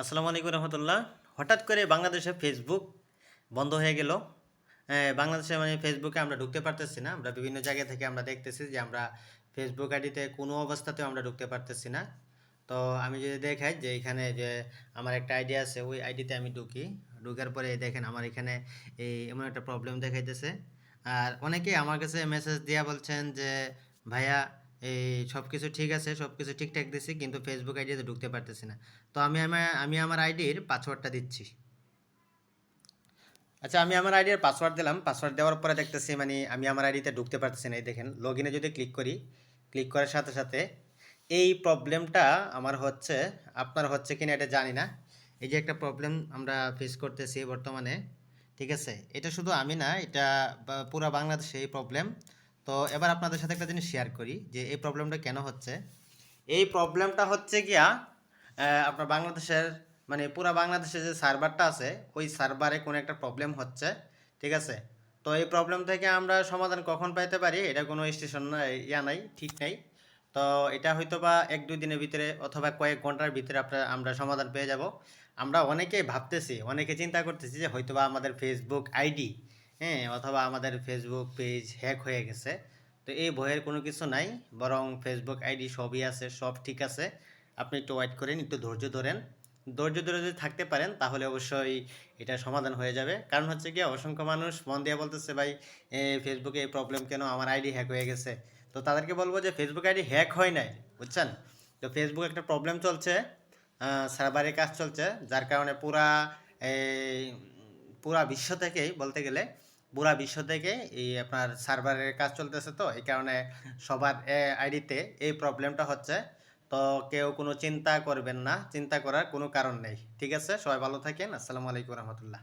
আসসালামু আলাইকুম রহমতুল্লাহ। হঠাৎ করে বাংলাদেশে ফেসবুক বন্ধ হয়ে গেল। বাংলাদেশে মানে ফেসবুকে আমরা ঢুকতে পারতেছি না। আমরা বিভিন্ন জায়গা থেকে আমরা দেখতেছি যে আমরা ফেসবুক আইডিতে কোনো অবস্থাতেও আমরা ঢুকতে পারতেছি না। তো আমি যদি দেখাই যে এখানে যে আমার একটা আইডি আছে, ওই আইডিতে আমি ঢুকি। ঢুকার পরে দেখেন আমার এখানে এই এমন একটা প্রবলেম দেখাইতেছে। আর অনেকেই আমার কাছে মেসেজ দিয়া বলছেন যে, ভাইয়া এই সব কিছু ঠিক আছে সব কিছু ঠিকঠাক দিছি, কিন্তু ফেসবুক আইডিতে ঢুকতে পারতেছি না। তো আমি আমার আমি আমার আইডির পাসওয়ার্ডটা দিচ্ছি। আচ্ছা আমি আমার আইডির পাসওয়ার্ড দিলাম। পাসওয়ার্ড দেওয়ার পরে দেখতেছি মানে আমি আমার আইডিতে ঢুকতে পারতেছি না, এই দেখেন। লগ ইনে যদি ক্লিক করি ক্লিক করার সাথে সাথে এই প্রবলেমটা আমার হচ্ছে, আপনার হচ্ছে কিনা এটা জানি না। এই যে একটা প্রবলেম আমরা ফেস করতেছি বর্তমানে, ঠিক আছে? এটা শুধু আমি না, এটা পুরো বাংলাদেশে এই প্রবলেম তো এবার আপনাদের সাথে একটা জিনিস শেয়ার করি, যে এই প্রবলেমটা কেন হচ্ছে? এই প্রবলেমটা হচ্ছে গিয়া আপনার বাংলাদেশের মানে পুরো বাংলাদেশে যে সার্ভারটা আছে, ওই সার্ভারে কোনো একটা প্রবলেম হচ্ছে, ঠিক আছে? তো এই প্রবলেম থেকে আমরা সমাধান কখন পাইতে পারি, এটা কোনো স্টেশন ইয়া নাই, ঠিক নাই। তো এটা হয়তো বা এক দুই দিনের ভিতরে অথবা কয়েক ঘণ্টার ভিতরে আপনার, আমরা সমাধান পেয়ে যাব। আমরা অনেকেই ভাবতেছি, অনেকে চিন্তা করতেছি যে হয়তো বা আমাদের ফেসবুক আইডি হ্যাঁ অথবা আমাদের ফেসবুক পেজ হ্যাক হয়ে গেছে। তো এই ভয়ের কোনো কিছু নাই, বরং ফেসবুক আইডি সবই আছে, সব ঠিক আছে। আপনি একটু ওয়েট করেন, একটু ধৈর্য ধরেন। ধৈর্য ধরে যদি থাকতে পারেন, তাহলে অবশ্যই এটা সমাধান হয়ে যাবে। কারণ হচ্ছে কি, অসংখ্য মানুষ মন দিয়ে বলতেছে, ভাই ফেসবুকে এই প্রবলেম কেন? আমার আইডি হ্যাক হয়ে গেছে। তো তাদেরকে বলব যে ফেসবুক আইডি হ্যাক হয় নাই, বুঝছেন? তো ফেসবুক একটা প্রবলেম চলছে সার্ভারে কাজ চলছে, যার কারণে পুরা পুরা বিশ্ব থেকেই বলতে গেলে পুরা বিশ্ব থেকে এই আপনার সার্ভারের কাজ চলতেছে তো, এই কারণে সবার আইডিতে এই প্রবলেমটা হচ্ছে। তো কেউ কোনো চিন্তা করবেন না, চিন্তা করার কোনো কারণ নেই। ঠিক আছে? সবাই ভালো থাকেন। আসসালামু আলাইকুম রহমতুল্লাহ।